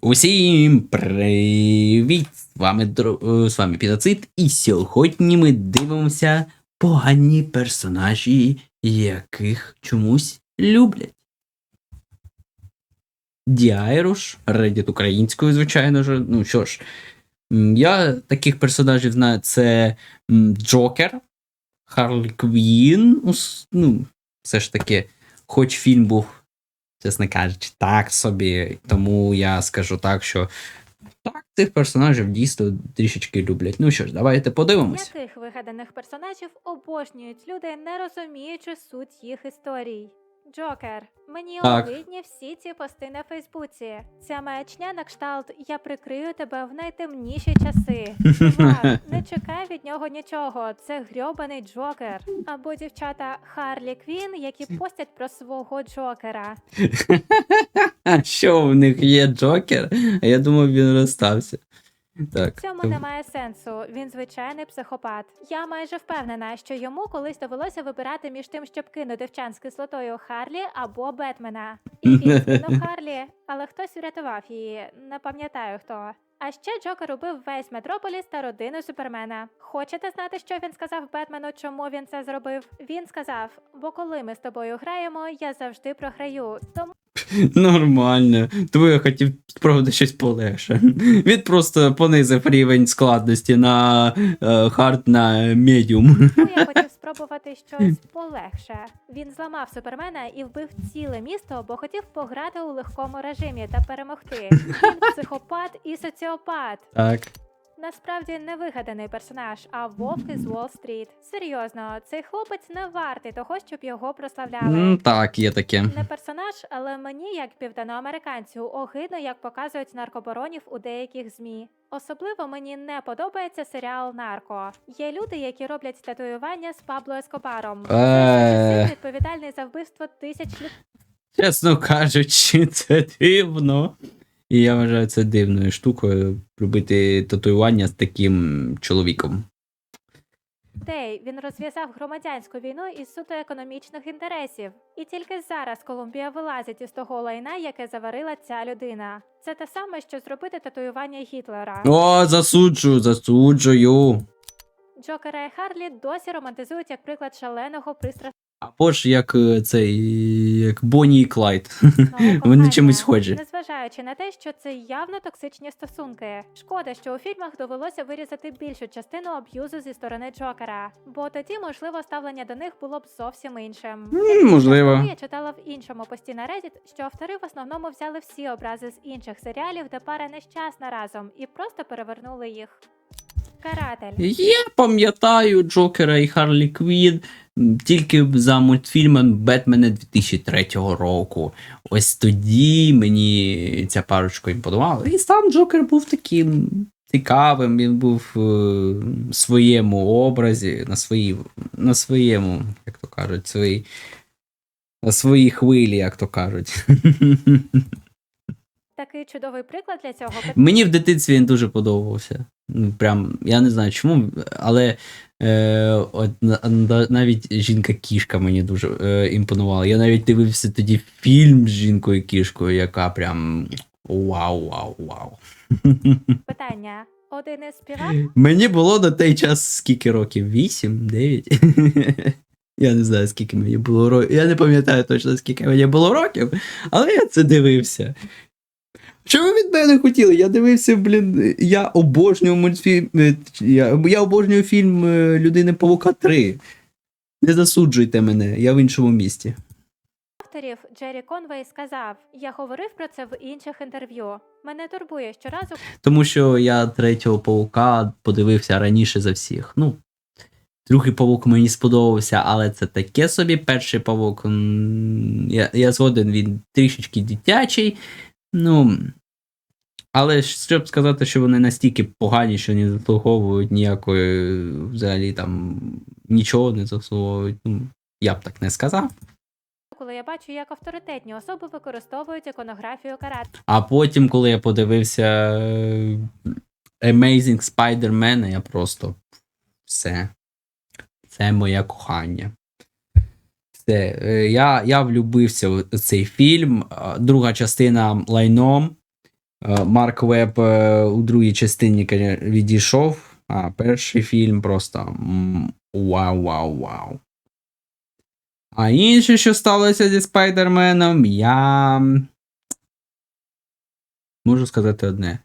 Усім привіт! З вами, дро- е, з вами Піноцид, і сьогодні ми дивимося погані персонажі, яких чомусь люблять. Діайруш, Reddit українською, звичайно ж. Ну що ж, я таких персонажів знаю: це Джокер, Харлі Квін. Ну, все ж таки, хоч фільм був чесно кажучи, так собі. Тому я скажу так, що так, цих персонажів дійсно трішечки люблять. Ну що ж, давайте подивимось. Яких вигаданих персонажів обожнюють люди, не розуміючи суть їх історій? Джокер, мені Так. огидні всі ці пости на Фейсбуці. Ця маячня на кшталт Я прикрию тебе в найтемніші часи. Чувак, не чекай від нього нічого. Це грьобаний Джокер. Або дівчата Харлі Квін, які постять про свого Джокера. А що в них є Джокер? А я думав, він розстався. Так. В цьому немає сенсу. Він звичайний психопат. Я майже впевнена, що йому колись довелося вибирати між тим, щоб кинути в чан з кислотою Харлі або Бетмена. І він кинув Харлі, але хтось врятував її. Не пам'ятаю хто. А ще Джокер убив весь Метрополіс та родину Супермена. Хочете знати, що він сказав Бетмену, чому він це зробив? Він сказав: бо коли ми з тобою граємо, я завжди програю. Тому Нормально. Тому я хотів спробувати щось полегше. Він просто понизив рівень складності на е, хард на медіум. я хотів спробувати щось полегше. Він зламав супермена і вбив ціле місто, бо хотів пограти у легкому режимі та перемогти. Він психопат і соціопат. Так. Насправді не вигаданий персонаж, а вовк із Уолл-стріт. Серйозно, цей хлопець не вартий того, щоб його прославляли. М, Так, є таке. Не персонаж, але мені, як південноамериканцю, огидно, як показують наркобаронів у деяких змі. Особливо мені не подобається серіал Нарко. Є люди, які роблять татуювання з Пабло Ескобаром. Е. відповідальний за вбивство тисяч людей. Чесно кажучи, це дивно. І я вважаю це дивною штукою робити татуювання з таким чоловіком. Він розв'язав громадянську війну із суто економічних інтересів. І тільки зараз Колумбія вилазить із того лайна, яке заварила ця людина. Це те саме, що зробити татуювання Гітлера. О, засуджую, засуджую. Джокера і Харлі досі романтизують як приклад шаленого пристрасного Або ж як е, цей, як Бонні і Клайд. кохання, Вони чимось схожі. Незважаючи на те, що це явно токсичні стосунки. Шкода, що у фільмах довелося вирізати більшу частину аб'юзу зі сторони Джокера, бо тоді, можливо, ставлення до них було б зовсім іншим. М, Можливо. Я читала в іншому пості на Reddit, що автори в основному взяли всі образи з інших серіалів, де пара нещасна разом, і просто перевернули їх. Каратель. Я пам'ятаю Джокера і Харлі Квін тільки за мультфільмом Бетмена 2003 року. Ось тоді мені ця парочка імпонувала. І сам Джокер був таким цікавим, він був е, в своєму образі, на, свої, на своєму, як то кажуть, свої, на своїй хвилі, як то кажуть. Такий чудовий приклад для цього Мені в дитинстві він дуже подобався. Ну, Прям, я не знаю чому, але е, от, на- на- навіть жінка-кішка мені дуже е, імпонувала. Я навіть дивився тоді фільм з жінкою-кішкою, яка прям вау, вау, вау. питання. Один із співак Мені було на той час скільки років? Вісім, дев'ять. Я не знаю, скільки мені було років. Я не пам'ятаю точно, скільки мені було років, але я це дивився. Що ви від мене хотіли? Я дивився, блін, я обожнюю мультфільм. е, Я, я обожнюю фільм е, Людини Павука 3. Не засуджуйте мене, я в іншому місті. авторів Джері Конвей сказав: Я говорив про це в інших інтерв'ю. Мене турбує щоразу, Тому що я третього павука подивився раніше за всіх. Ну, другий павук мені сподобався, але це таке собі. Перший павук. Я, я згоден, він трішечки дитячий. Ну. Але ж, щоб сказати, що вони настільки погані, що не заслуговують ніякої взагалі там нічого не заслуговують. Ну, я б так не сказав. коли я бачу, як авторитетні особи використовують іконографію карат. А потім, коли я подивився е, Amazing Spider-Man, я просто все. Це моє кохання. Все. Е, Я, я влюбився в цей фільм. Друга частина лайном. е, Марк Веб е, у другій частині відійшов, а перший фільм просто вау, вау, вау. А інше, що сталося зі Спайдерменом, я можу сказати одне.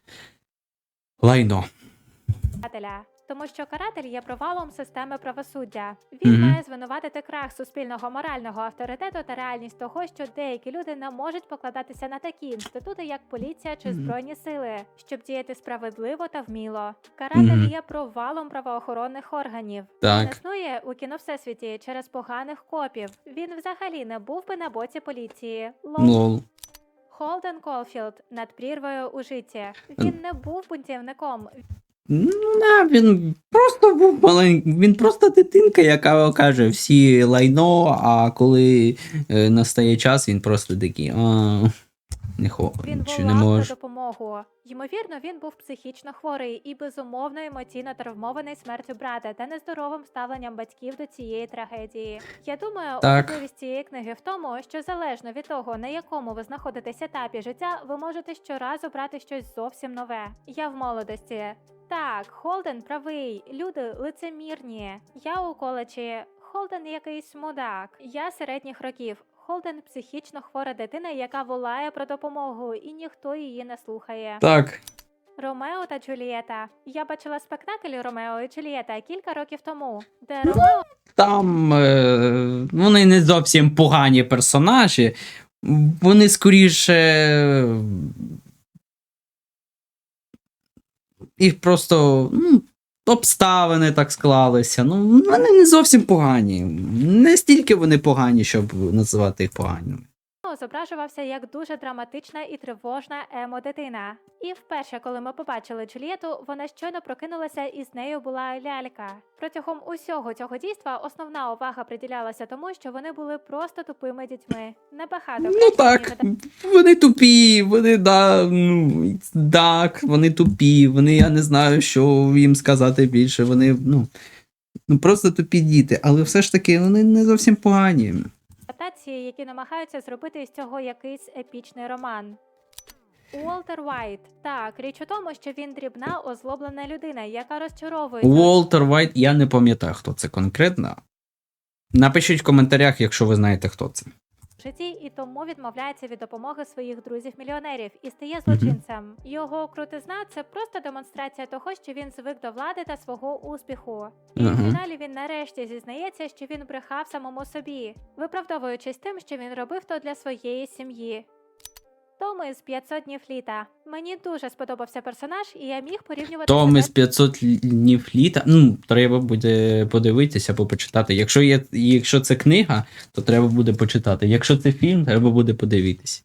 Лайно. Тому що каратель є провалом системи правосуддя. Він має звинуватити крах суспільного морального авторитету та реальність того, що деякі люди не можуть покладатися на такі інститути, як поліція чи збройні сили, щоб діяти справедливо та вміло. Каратель є провалом правоохоронних органів. Він існує у кіно всесвіті через поганих копів. Він взагалі не був би на боці поліції. Лол. Лол. Холден Колфілд над прірвою у житті. Він не був бунтівником. Ну, да, він просто був маленький. Він просто дитинка, яка каже всі лайно, а коли е, настає час, він просто такий. А, не хо, Він чи не волав на можу. допомогу. Ймовірно, він був психічно хворий і безумовно емоційно травмований смертю брата та нездоровим ставленням батьків до цієї трагедії. Я думаю, Так. особливість цієї книги в тому, що залежно від того, на якому ви знаходитесь етапі життя, ви можете щоразу брати щось зовсім нове. Я в молодості. Так, Холден правий, люди лицемірні. Я у коледжі. Холден якийсь мудак. Я середніх років. Холден психічно хвора дитина, яка волає про допомогу, і ніхто її не слухає. Так. Ромео та Джулієта. Я бачила спектакль Ромео і Джулієта кілька років тому, де Ромео Там е, вони не зовсім погані персонажі. Вони скоріше. Їх просто. Ну, обставини так склалися. Ну, вони не зовсім погані. Не стільки вони погані, щоб називати їх поганими. Зображувався як дуже драматична і тривожна емо-дитина. І вперше, коли ми побачили Джулієту, вона щойно прокинулася і з нею була лялька. Протягом усього цього дійства основна увага приділялася тому, що вони були просто тупими дітьми. Небагато Ну так, вони тупі, вони да, ну, так, вони тупі, вони, я не знаю, що їм сказати більше. Вони, ну, ну просто тупі діти, але все ж таки вони не зовсім погані. Адаптації, які намагаються зробити із цього якийсь епічний роман. Уолтер Вайт. Так, річ у тому, що він дрібна, озлоблена людина, яка розчаровує. Уолтер Вайт, я не пам'ятаю, хто це конкретно. Напишіть в коментарях, якщо ви знаєте, хто це. Житті і тому відмовляється від допомоги своїх друзів-мільйонерів і стає злочинцем. Його крутизна це просто демонстрація того, що він звик до влади та свого успіху. І в фіналі він нарешті зізнається, що він брехав самому собі, виправдовуючись тим, що він робив то для своєї сім'ї. Томи з 500 днів літа. Мені дуже сподобався персонаж, і я міг порівнювати Том із 500 днів літа. Ну, треба буде подивитися або почитати. Якщо є, якщо це книга, то треба буде почитати. Якщо це фільм, треба буде подивитися.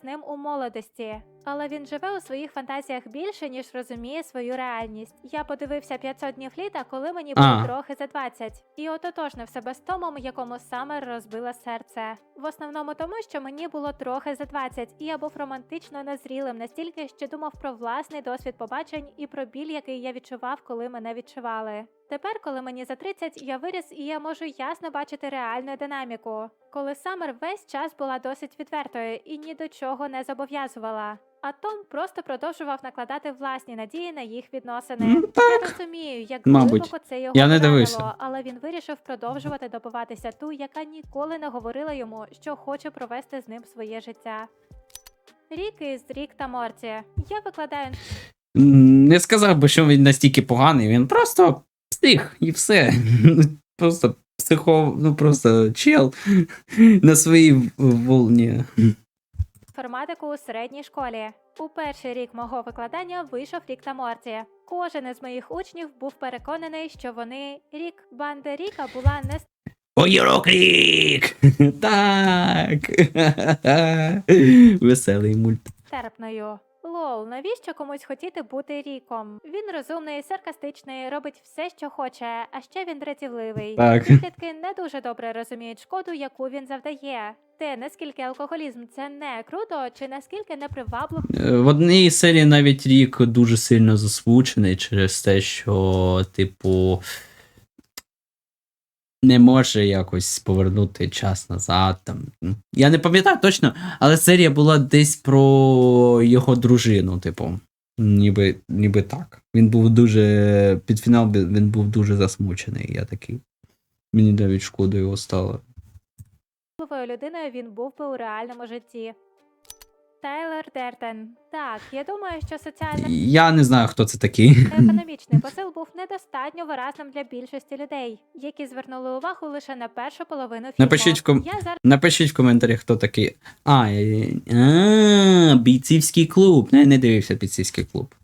з ним у молодості, але він живе у своїх фантазіях більше, ніж розуміє свою реальність. Я подивився 500 днів літа, коли мені було А. трохи за 20, і ототожнив себе з томом, якому саме розбила серце. В основному тому, що мені було трохи за 20, і я був романтично незрілим настільки, що думав про власний досвід побачень і про біль, який я відчував, коли мене відчували. Тепер, коли мені за 30, я виріс і я можу ясно бачити реальну динаміку. Коли Самер весь час була досить відвертою і ні до чого не зобов'язувала. А Том просто продовжував накладати власні надії на їх відносини. Ну, так. Я розумію, як Мабуть. глибоко це його Я не поранило, дивився. але він вирішив продовжувати добиватися ту, яка ніколи не говорила йому, що хоче провести з ним своє життя. Рік із Рік та Морті. Я викладаю Не сказав би, що він настільки поганий, він просто псих і все. Просто психов, ну просто чел на своїй волні. Інформатику у середній школі. У перший рік мого викладання вийшов рік та Морті. Кожен із моїх учнів був переконаний, що вони рік. банди Ріка була не рік! Так. Веселий мульт. стерпною. Лол, навіщо комусь хотіти бути ріком? Він розумний, саркастичний, робить все, що хоче, а ще він дратівливий. Так. Підлітки не дуже добре розуміють шкоду, яку він завдає. Те, наскільки алкоголізм це не круто, чи наскільки непривабливо Е, В одній серії навіть рік дуже сильно засмучений через те, що, типу. Не може якось повернути час назад. Там. Я не пам'ятаю точно, але серія була десь про його дружину, типу. Ніби, ніби так. Він був дуже. Під фінал він був дуже засмучений. Я такий. Мені навіть шкода його стало. Людиною він був би у реальному житті. Тайлер Дертен. Так, я думаю, що соціальна Я не знаю, хто це такий. та економічний посил був недостатньо виразним для більшості людей, які звернули увагу лише на першу половину фільму. Напишіть в ком- Я зараз Напишіть в коментарях, хто такий. А, я- а, бійцівський клуб. Не, не дивився бійцівський клуб.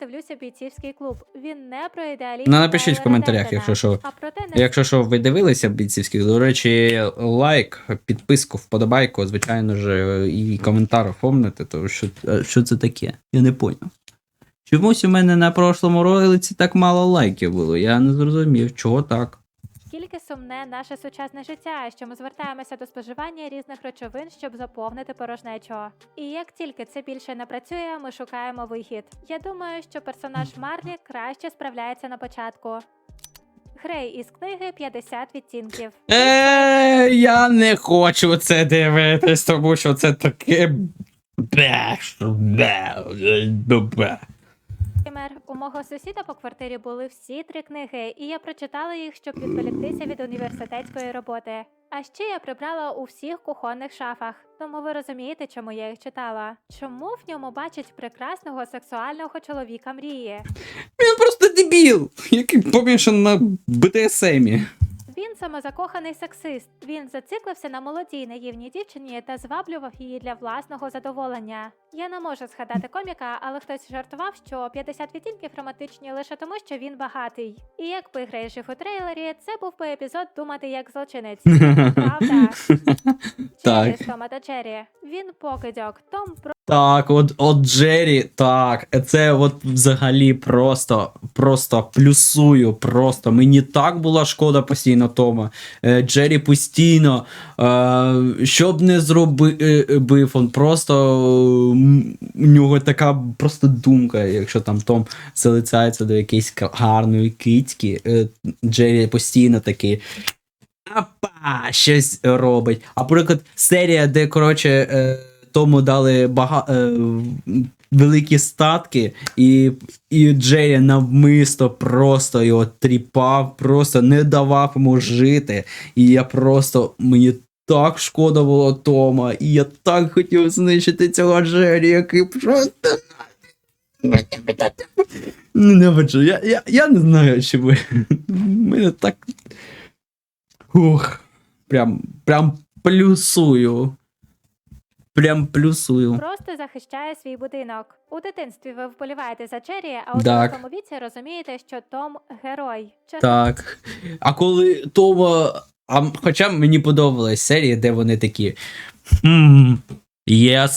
Дивлюся бійцівський клуб. Він не про ідеалізм. Ну, напишіть в коментарях, якщо що. А проте не Якщо що, ви дивилися бійцівський, до речі, лайк, підписку, вподобайку, звичайно ж, і коментар оформити, то що, е, що це таке? Я не поняв. Чомусь у мене на прошлому ролиці так мало лайків було. Я не зрозумів, чого так. Скільки сумне наше сучасне життя, що ми звертаємося до споживання різних речовин, щоб заповнити порожнечу. І як тільки це більше не працює, ми шукаємо вихід. Я думаю, що персонаж Марлі краще справляється на початку. Грей із книги 50 відтінків. Е, я не хочу це дивитись, тому що це таке. Наприклад, у мого сусіда по квартирі були всі три книги, і я прочитала їх, щоб відволіктися від університетської роботи. А ще я прибрала у всіх кухонних шафах, тому ви розумієте, чому я їх читала. Чому в ньому бачать прекрасного сексуального чоловіка мрії? Він просто дебіл, який помішан на БДСМі. Самозакоханий сексист. Він зациклився на молодій наївній дівчині та зваблював її для власного задоволення. Я не можу згадати коміка, але хтось жартував, що 50 відтінків романтичні лише тому, що він багатий. І якби Грей жив у трейлері, це був би епізод думати як злочинець. Правда? Джері з Тома та Джері. Він покидьок. Том Так, от, от Джері, так, це от взагалі просто, просто плюсую, просто. Мені так була шкода постійно Тома. Е, Джері постійно, е, що б не зробив, он просто у нього така просто думка, якщо там Том залицяється до якоїсь гарної кицьки, е, Джері постійно такий. Апа, щось робить. А, наприклад, серія, де, коротше, е, тому дали бага... е, великі статки, і, і Джері навмисто просто його тріпав, просто не давав йому жити. І я просто мені так шкода було Тома, і я так хотів знищити цього Джері, який просто. Ненавиджу. Я, я, я не знаю, чи ви. Мене так. Ух. Прям, прям плюсую. Прям плюсую. просто захищає свій будинок. У дитинстві ви вболіваєте за Джері, а у Так. дорослому віці розумієте, що Том герой. Чи Так. А коли Тома. А, м- хоча мені подобалась серія, де вони такі. «Хм, Є,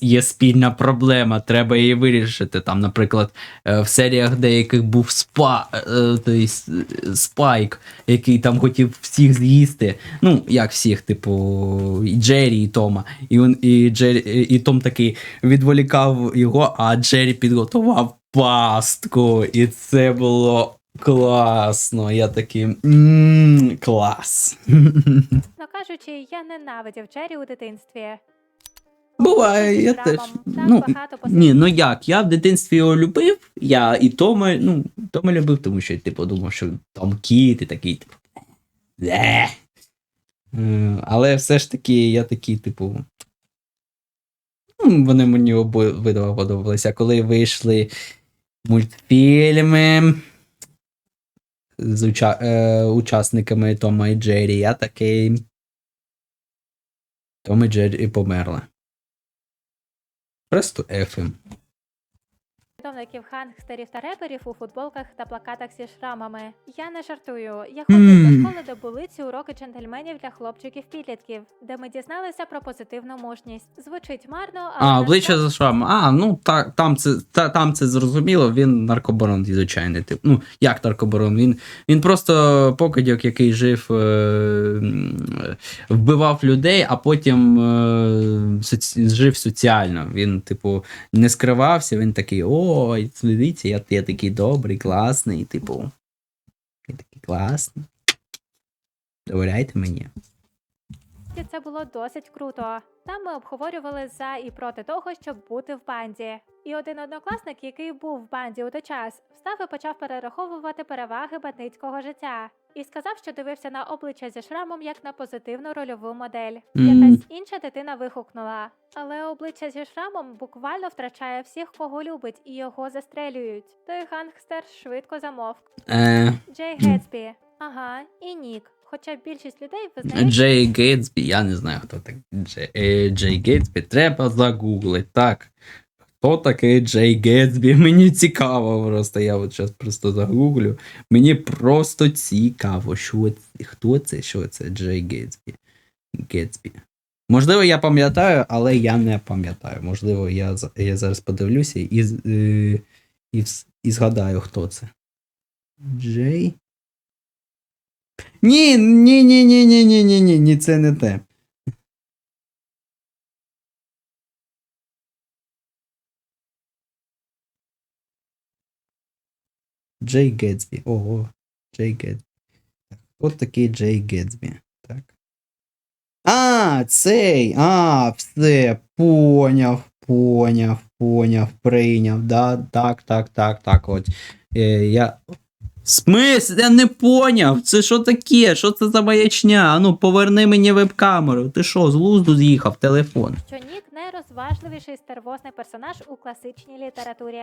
є спільна проблема, треба її вирішити. Там, наприклад, е, в серіях деяких був спа, е, той спайк, який там хотів всіх з'їсти. Ну, як всіх, типу, і Джері і Тома. І, і, Джері, і Том такий відволікав його, а Джері підготував пастку. І це було класно. Я такий «М, клас. кажучи, я ненавидів Джері у дитинстві. Буває, я теж. Ну, ні, ну як? Я в дитинстві його любив, я і Тома, ну, Тома любив, тому що, типу, думав, що Том кіт і такий, типу. Е, Але все ж таки, я такий, типу. ну, Вони мені обидва подобалися. Коли вийшли мультфільми з уча- е, учасниками Тома і Джері, я такий. Том і Джері померли. Просто ефи. Відомників гангстерів та реперів у футболках та плакатах зі шрамами. Я не жартую. Я ходив до школи, де були ці уроки джентльменів для хлопчиків-підлітків, де ми дізналися про позитивну мужність. Звучить марно, але А, обличчя за шрамом. А, ну так, там це, та, там це зрозуміло, він наркобарон, звичайний тип. Ну, як наркобарон? Він, він просто покидьок, який жив, е, вбивав людей, а потім е, соці... жив соціально. Він, типу, не скривався, він такий, ой, дивіться, я, я такий добрий, класний, типу. Я такий класний. Довіряйте мені. І це було досить круто. Там ми обговорювали за і проти того, щоб бути в банді. І один однокласник, який був в банді у той час, встав і почав перераховувати переваги бандитського життя. І сказав, що дивився на обличчя зі шрамом як на позитивну рольову модель. Якась інша дитина вигукнула. Але обличчя зі шрамом буквально втрачає всіх, кого любить, і його застрелюють. Той гангстер швидко замовк. Е, Джей Гетсбі. Ага, і Нік. Хоча більшість людей визнають, Джей Гейтсбі, я не знаю, хто такий Джей, е, Джей Гейтсбі, треба загуглити. Так. Хто такий Джей Гейтсбі? Мені цікаво просто. Я от зараз просто загуглю. Мені просто цікаво, що це, хто це, що це Джей Гейтсбі. Гейтсбі. Можливо, я пам'ятаю, але я не пам'ятаю. Можливо, я, я зараз подивлюся і, е, і, і згадаю, хто це. Джей. Ні, ні, ні, ні, ні, ні, ні, ні, ні, це не те. Джей Гетсбі. Ого. Джей Гетсбі. Хто такий Джей Гетсбі? Так. А, цей. А, все. Поняв, поняв, поняв, прийняв. Да, так, так, так, так. От. Е, я Смис, я не поняв. Це що таке? Що це за маячня? Ану, поверни мені веб-камеру. Ти що, з глузду з'їхав телефон? що Нік найрозважливіший стервозний персонаж у класичній літературі.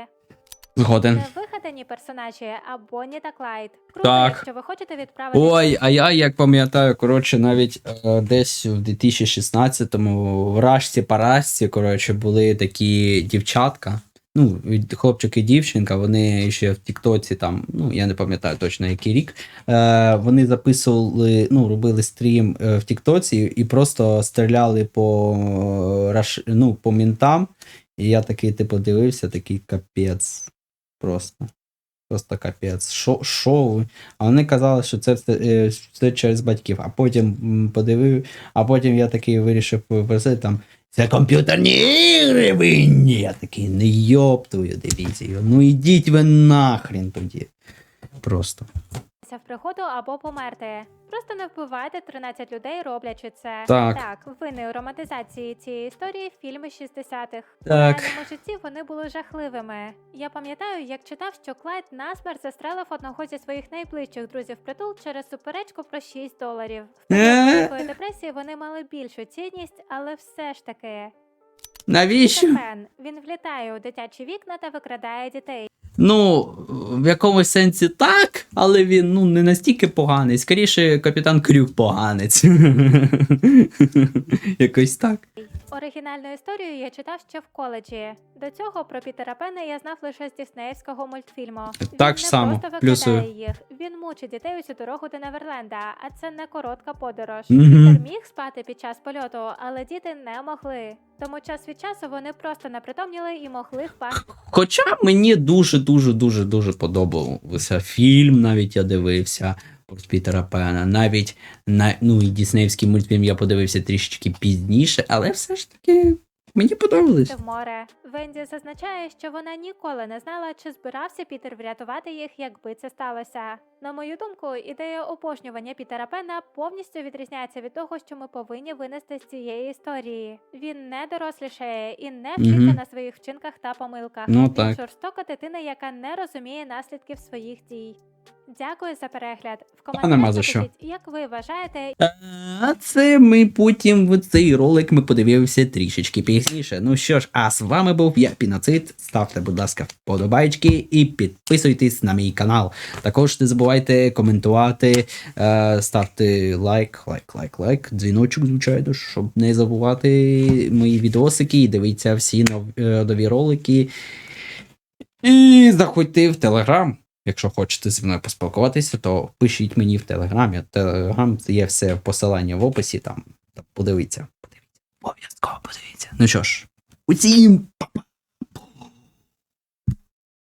Згоден. Не вигадані персонажі, а Бонні та Клайд. Круто, Так. якщо ви хочете відправити Ой, а я як пам'ятаю, коротше, навіть е, десь в 2016-му в Рашці Парашці, коротше, були такі дівчатка. Ну, хлопчик і дівчинка, вони ще в Тіктоці там, ну я не пам'ятаю точно який рік. Е, вони записували, ну, робили стрім е, в Тіктоці і просто стріляли по, ну, по мінтам. І я такий, типу, дивився, такий капець. Просто. Просто капець. Що, що ви? А вони казали, що це все, е, все через батьків. А потім подивив, а потім я такий вирішив попросити там. Це комп'ютерні ігри винні. Я такий, не йоб твою дивізію. Ну ідіть ви нахрін тоді. Просто. В пригоду або померти. Просто не вбивайте 13 людей, роблячи це. Так. Так, вини у романтизації цієї історії фільми 60-х. В реальному житті вони були жахливими. Я пам'ятаю, як читав, що Клайд насмерть застрелив одного зі своїх найближчих друзів притул через суперечку про 6 доларів. В Е? Великої депресії вони мали більшу цінність, але все ж таки. Навіщо? Пен. Він влітає у дитячі вікна та викрадає дітей. Ну, в якомусь сенсі так, але він ну, не настільки поганий. Скоріше, капітан Крюк поганець. Якось так. Оригінальну історію я читав ще в коледжі. До цього про Пітера Пена я знав лише з діснеївського мультфільму. Так ж само, просто плюсую. їх. Він мучить дітей усю дорогу до Неверленда, а це не коротка подорож. Мгм. Пітер міг спати під час польоту, але діти не могли. Тому час від часу вони просто непритомніли і могли впасти. Хоча мені дуже дуже дуже дуже подобався фільм, навіть я дивився про Пітера Пена. Навіть на ну і Діснеївський мультфільм я подивився трішечки пізніше, але все ж таки мені подобалось. в море. Венді зазначає, що вона ніколи не знала, чи збирався Пітер врятувати їх, якби це сталося. На мою думку, ідея обожнювання Пітера Пена повністю відрізняється від того, що ми повинні винести з цієї історії. Він не дорослішає і не вчиться Мгм. на своїх вчинках та помилках. Ну, Він жорстока дитина, яка не розуміє наслідків своїх дій. Дякую за перегляд. В нема коментарях за що. напишіть, як ви вважаєте, А це ми потім в цей ролик ми подивилися трішечки пізніше. Ну що ж, а з вами був я, Піноцид. Ставте, будь ласка, вподобайки і підписуйтесь на мій канал. Також не забувайте коментувати, е, ставте лайк, лайк, лайк, лайк, дзвіночок, звичайно, щоб не забувати мої відосики і дивіться всі е, нові ролики. І заходьте в Телеграм. Якщо хочете зі мною поспілкуватися, то пишіть мені в Телеграмі. Телеграм є все посилання в описі. Там, там подивіться. Подивіться. Обов'язково подивіться. Ну що ж, усім па-па!